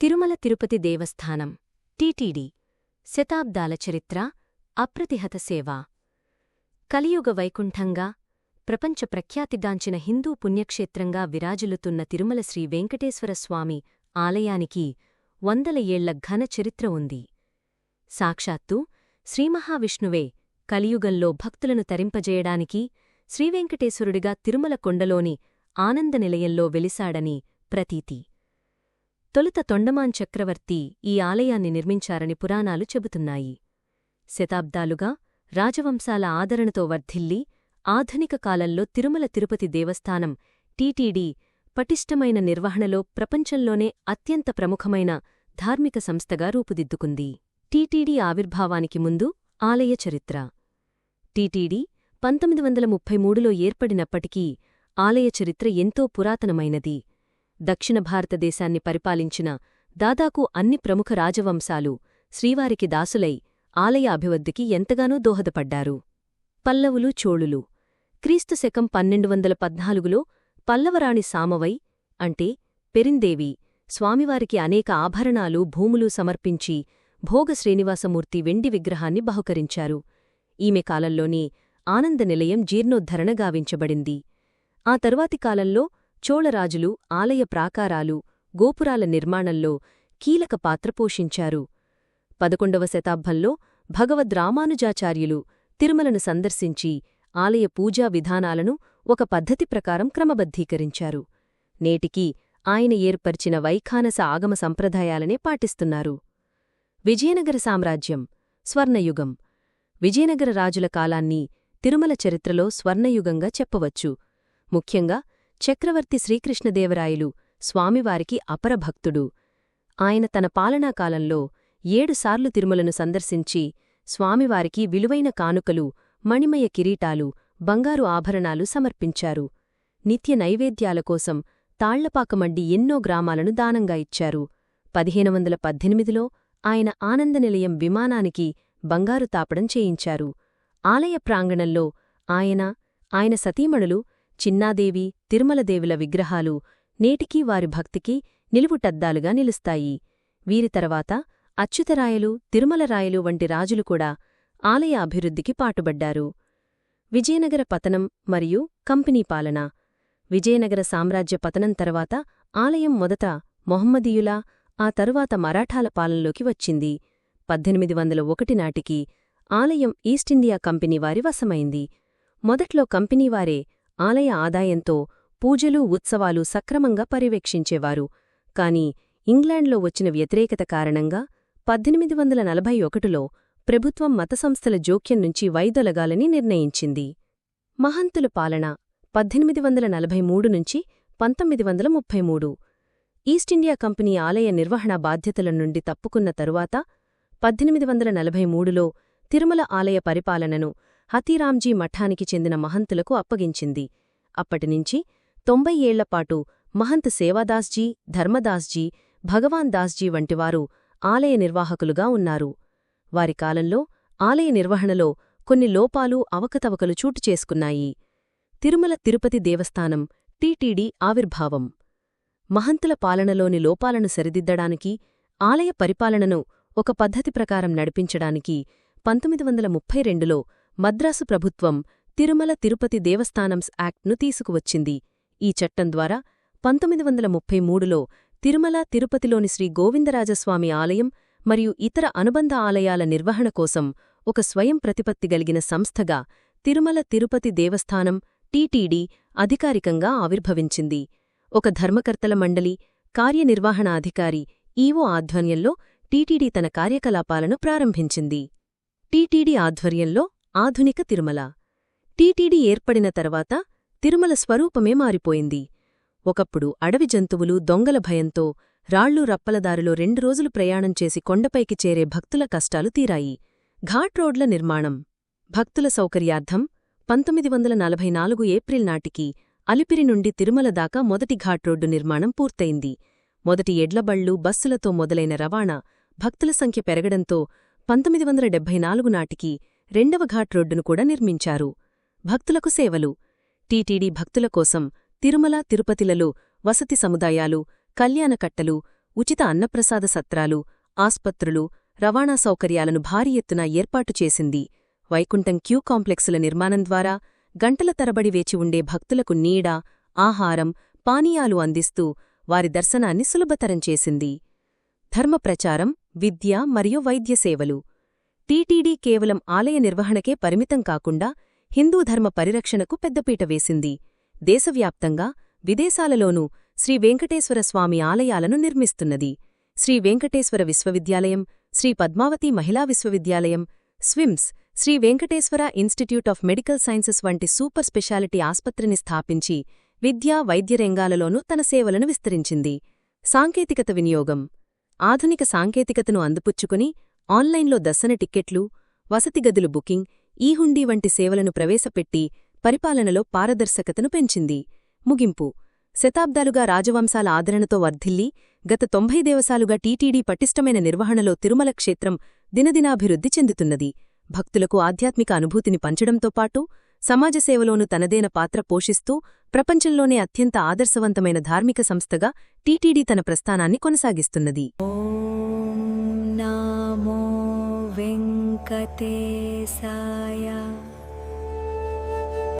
తిరుమల తిరుపతి దేవస్థానం TTD శతాబ్దాల చరిత్ర అప్రతిహత సేవ. కలియుగ వైకుంఠంగా ప్రపంచ ప్రఖ్యాతిగాంచిన హిందూ పుణ్యక్షేత్రంగా విరాజిల్లుతున్న తిరుమల శ్రీ వెంకటేశ్వరస్వామి ఆలయానికి వందల ఏళ్ళ ఘన చరిత్ర ఉంది. సాక్షాత్తు శ్రీమహావిష్ణువే కలియుగంలో భక్తులను తరింపజేయడానికి శ్రీవెంకటేశ్వరుడిగా తిరుమల కొండలోని ఆనందనిలయంలో వెలిశాడని ప్రతీతి. తొలుత తొండమాన్ చక్రవర్తి ఈ ఆలయాన్ని నిర్మించారని పురాణాలు చెబుతున్నాయి. శతాబ్దాలుగా రాజవంశాల ఆదరణతో వర్ధిల్లి ఆధునిక కాలంలో తిరుమల తిరుపతి దేవస్థానం టీటీడీ పటిష్టమైన నిర్వహణలో ప్రపంచంలోనే అత్యంత ప్రముఖమైన ధార్మిక సంస్థగా రూపుదిద్దుకుంది. టీటీడీ ఆవిర్భావానికి ముందు ఆలయ చరిత్ర. టీటీడీ పంతొమ్మిది వందల ముప్పై మూడులో ఏర్పడినప్పటికీ ఆలయ చరిత్ర ఎంతో పురాతనమైనది. దక్షిణ భారతదేశాన్ని పరిపాలించిన దాదాకు అన్ని ప్రముఖ రాజవంశాలు శ్రీవారికి దాసులై ఆలయ అభివృద్ధికి ఎంతగానో దోహదపడ్డారు. పల్లవులు చోళులు. క్రీస్తు శకం పన్నెండు వందల పద్నాలుగులో పల్లవరాణి సామవై అంటే పెరిందేవి స్వామివారికి అనేక ఆభరణాలు భూములు సమర్పించి భోగ శ్రీనివాసమూర్తి వెండి విగ్రహాన్ని బహుకరించారు. ఈమె కాలంలోనే ఆనంద నిలయం జీర్ణోద్ధరణ గావించబడింది. ఆ తరువాతి కాలంలో చోళరాజులు ఆలయ ప్రాకారాలు గోపురాల నిర్మాణంలో కీలక పాత్ర పోషించారు. పదకొండవ శతాబ్దంలో భగవద్ రామానుజాచార్యులు తిరుమలను సందర్శించి ఆలయ పూజా విధానాలను ఒక పద్ధతి ప్రకారం క్రమబద్ధీకరించారు. నేటికీ ఆయన ఏర్పరిచిన వైఖానస ఆగమ సంప్రదాయాలనే పాటిస్తున్నారు. విజయనగర సామ్రాజ్యం స్వర్ణయుగం. విజయనగర రాజుల కాలాన్ని తిరుమల చరిత్రలో స్వర్ణయుగంగా చెప్పవచ్చు. ముఖ్యంగా చక్రవర్తి శ్రీకృష్ణదేవరాయలు స్వామివారికి అపరభక్తుడు ఆయన తన పాలనాకాలంలో ఏడుసార్లు తిరుమలను సందర్శించి స్వామివారికి విలువైన కానుకలు మణిమయ కిరీటాలు బంగారు ఆభరణాలు సమర్పించారు. నిత్య నైవేద్యాల కోసం తాళ్ళపాకమండి ఎన్నో గ్రామాలను దానంగా ఇచ్చారు. పదిహేను వందల పద్దెనిమిదిలో ఆయన ఆనందనిలయం విమానానికి బంగారు తాపడం చేయించారు. ఆలయ ప్రాంగణంలో ఆయన ఆయన సతీమణులు చిన్నాదేవి తిరుమలదేవుల విగ్రహాలు నేటికీ వారి భక్తికి నిలువుటద్దాలుగా నిలుస్తాయి. వీరి తర్వాత అచ్యుతరాయలు తిరుమలరాయలు వంటి రాజులు కూడా ఆలయ అభివృద్ధికి పాటుబడ్డారు విజయనగర పతనం మరియు కంపెనీ పాలన. విజయనగర సామ్రాజ్య పతనం తర్వాత ఆలయం మొదట మొహమ్మదీయుల ఆ తరువాత మరాఠాల పాలనలోకి వచ్చింది. పద్దెనిమిది వందల ఒకటి నాటికి ఆలయం ఈస్టిండియా కంపెనీ వారి వశమైంది. మొదట్లో కంపెనీవారే ఆలయ ఆదాయంతో పూజలు ఉత్సవాలు సక్రమంగా పర్యవేక్షించేవారు. కాని ఇంగ్లాండ్లో వచ్చిన వ్యతిరేకత కారణంగా పద్దెనిమిది వందల నలభై ఒకటిలో ప్రభుత్వం మతసంస్థల జోక్యం నుంచి వైదొలగాలని నిర్ణయించింది. మహంతుల పాలన పద్దెనిమిది వందల నలభై మూడు నుంచి పంతొమ్మిది వందల ముప్పై మూడు. ఈస్టిండియా కంపెనీ ఆలయ నిర్వహణ బాధ్యతల నుండి తప్పుకున్న తరువాత పద్దెనిమిది వందల నలభై మూడులో తిరుమల ఆలయ పరిపాలనను హతీరాంజీ మఠానికి చెందిన మహంతులకు అప్పగించింది. అప్పటినుంచి తొంభై ఏళ్ళపాటు మహంత్ సేవాదాస్జీ ధర్మదాస్జీ భగవాన్ దాస్జీ వంటివారు ఆలయ నిర్వాహకులుగా ఉన్నారు. వారి కాలంలో ఆలయ నిర్వహణలో కొన్ని లోపాలు అవకతవకలు చోటు చేసుకున్నాయి. తిరుమల తిరుపతి దేవస్థానం టీటీడీ ఆవిర్భావం. మహంతుల పాలనలోని లోపాలను సరిదిద్దడానికి ఆలయ పరిపాలనను ఒక పద్ధతి ప్రకారం నడిపించడానికి పంతొమ్మిది వందల ముప్పై రెండులో మద్రాసు ప్రభుత్వం తిరుమల తిరుపతి దేవస్థానమ్స్ యాక్ట్ను తీసుకువచ్చింది. ఈ చట్టం ద్వారా పంతొమ్మిది వందల ముప్పై మూడులో తిరుమల తిరుపతిలోని శ్రీ గోవిందరాజస్వామి ఆలయం మరియు ఇతర అనుబంధ ఆలయాల నిర్వహణ కోసం ఒక స్వయం ప్రతిపత్తి గలిగిన సంస్థగా తిరుమల తిరుపతి దేవస్థానం టీటీడీ అధికారికంగా ఆవిర్భవించింది. ఒక ధర్మకర్తల మండలి కార్యనిర్వహణాధికారి ఈవో ఆధ్వర్యంలో టీటీడీ తన కార్యకలాపాలను ప్రారంభించింది. టీటీడీ ఆధ్వర్యంలో ఆధునిక తిరుమల. టీటీడీ ఏర్పడిన తర్వాత తిరుమల స్వరూపమే మారిపోయింది. ఒకప్పుడు అడవి జంతువులు దొంగల భయంతో రాళ్ళు రప్పలదారిలో రెండు రోజులు ప్రయాణం చేసి కొండపైకి చేరే భక్తుల కష్టాలు తీరాయి. ఘాట్ రోడ్ల నిర్మాణం. భక్తుల సౌకర్యార్థం పంతొమ్మిది వందల నలభై నాలుగు ఏప్రిల్ నాటికి అలిపిరి నుండి తిరుమల దాకా మొదటి ఘాట్ రోడ్డు నిర్మాణం పూర్తయింది. మొదటి ఎడ్లబళ్ళు బస్సులతో మొదలైన రవాణా భక్తుల సంఖ్య పెరగడంతో పంతొమ్మిది వందల డెబ్బై నాలుగు నాటికి రెండవ ఘాట్ రోడ్డును కూడా నిర్మించారు. భక్తులకు సేవలు. టీటీడీ భక్తుల కోసం తిరుమల తిరుపతిలలో వసతి సముదాయాలు కళ్యాణకట్టలు ఉచిత అన్నప్రసాద సత్రాలు ఆస్పత్రులు రవాణా సౌకర్యాలను భారీ ఎత్తున ఏర్పాటు చేసింది. వైకుంఠం క్యూ కాంప్లెక్సుల నిర్మాణం ద్వారా గంటల తరబడి వేచి ఉండే భక్తులకు నీడ ఆహారం పానీయాలు అందిస్తూ వారి దర్శనాన్ని సులభతరం చేసింది. ధర్మ ప్రచారం విద్య మరియు వైద్య సేవలు. టీటీడీ కేవలం ఆలయ నిర్వహణకే పరిమితం కాకుండా హిందూ ధర్మ పరిరక్షణకు పెద్దపీట వేసింది. దేశవ్యాప్తంగా విదేశాలలోనూ శ్రీ వెంకటేశ్వర స్వామి ఆలయాలను నిర్మిస్తున్నది. శ్రీ వెంకటేశ్వర విశ్వవిద్యాలయం శ్రీ పద్మావతి మహిళా విశ్వవిద్యాలయం SVIMS Sri Venkateswara institute of medical sciences వంటి సూపర్ స్పెషాలిటీ ఆస్పత్రిని స్థాపించి విద్యా వైద్య రంగాలలోనూ తన సేవలను విస్తరించింది. సాంకేతికత వినియోగం. ఆధునిక సాంకేతికతను అందుపుచ్చుకుని ఆన్లైన్లో దర్శన టిక్కెట్లు వసతి గదులు బుకింగ్ ఈహుండీ వంటి సేవలను ప్రవేశపెట్టి పరిపాలనలో పారదర్శకతను పెంచింది. ముగింపు. శతాబ్దాలుగా రాజవంశాల ఆదరణతో వర్ధిల్లి గత తొంభై దేవసాలుగా టీటీడీ పటిష్టమైన నిర్వహణలో తిరుమల క్షేత్రం దినదినాభివృద్ధి చెందుతున్నది. భక్తులకు ఆధ్యాత్మిక అనుభూతిని పంచడంతో పాటు సమాజ సేవలోనూ తనదైన పాత్ర పోషిస్తూ ప్రపంచంలోనే అత్యంత ఆదర్శవంతమైన ధార్మిక సంస్థగా టీటీడీ తన ప్రస్థానాన్ని కొనసాగిస్తున్నది. वेङ्कटेशाय